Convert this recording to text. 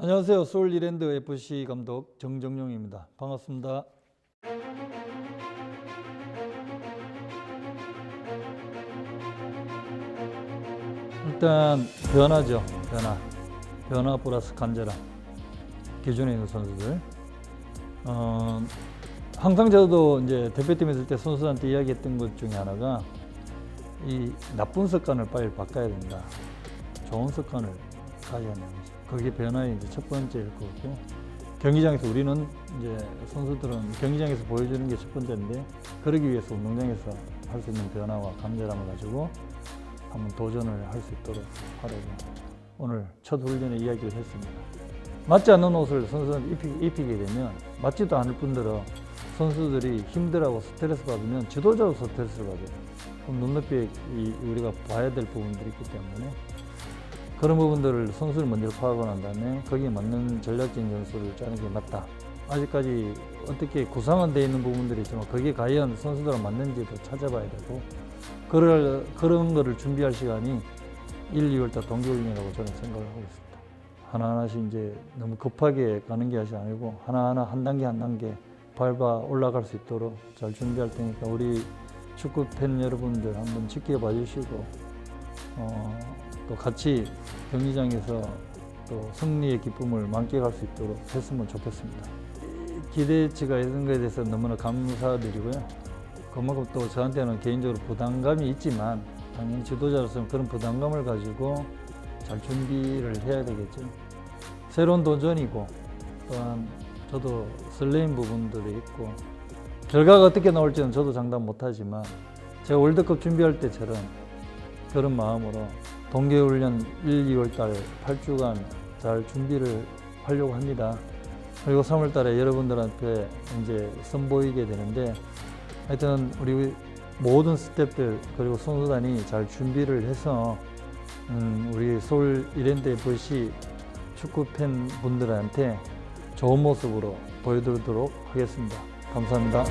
안녕하세요. 서울 이랜드 FC 감독 정정용입니다. 반갑습니다. 일단 변화죠. 변화. 변화 플러스 간절함. 기존에 있는 선수들. 어, 항상 저도 이제 대표팀에 있을 때 선수한테 이야기했던 것 중에 하나가 이 나쁜 습관을 빨리 바꿔야 된다. 좋은 습관을 가져야 된다. 그게 변화의 이제 첫 번째일 거고 경기장에서 우리는 이제 선수들은 경기장에서 보여주는 게 첫 번째인데 그러기 위해서 운동장에서 할 수 있는 변화와 감절함을 가지고 한번 도전을 할 수 있도록 하려고 오늘 첫 훈련에 이야기를 했습니다. 맞지 않는 옷을 선수들한테 입히, 입히게 되면 맞지도 않을 뿐더러 선수들이 힘들어하고 스트레스 받으면 지도자도 스트레스를 받아요. 그럼 눈높이에 이 우리가 봐야 될 부분들이 있기 때문에 그런 부분들을 선수를 먼저 파악하고 난 다음에 거기에 맞는 전략적인 전술을 짜는 게 맞다. 아직까지 어떻게 구상은 돼 있는 부분들이 있지만 그게 과연 선수들과 맞는지도 찾아봐야 되고 그럴, 그런 거를 준비할 시간이 1, 2월 달 동계훈련이라고 저는 생각을 하고 있습니다. 하나하나씩 이제 너무 급하게 가는 게 아니고 하나하나 한 단계 한 단계 밟아 올라갈 수 있도록 잘 준비할 테니까 우리 축구 팬 여러분들 한번 지켜봐 주시고 어, 또 같이 경기장에서 또 승리의 기쁨을 만끽할 수 있도록 했으면 좋겠습니다. 이 기대치가 있는 것에 대해서 너무나 감사드리고요. 그만큼 또 저한테는 개인적으로 부담감이 있지만 당연히 지도자로서는 그런 부담감을 가지고 잘 준비를 해야 되겠죠. 새로운 도전이고 또한 저도 설레임 부분들이 있고 결과가 어떻게 나올지는 저도 장담 못하지만 제가 월드컵 준비할 때처럼 그런 마음으로 동계훈련 1, 2월 달 8주간 잘 준비를 하려고 합니다. 그리고 3월 달에 여러분들한테 이제 선보이게 되는데 하여튼 우리 모든 스태프들 그리고 선수단이 잘 준비를 해서 음, 우리 서울 이랜드 FC 축구 팬 분들한테 좋은 모습으로 보여드리도록 하겠습니다. 감사합니다.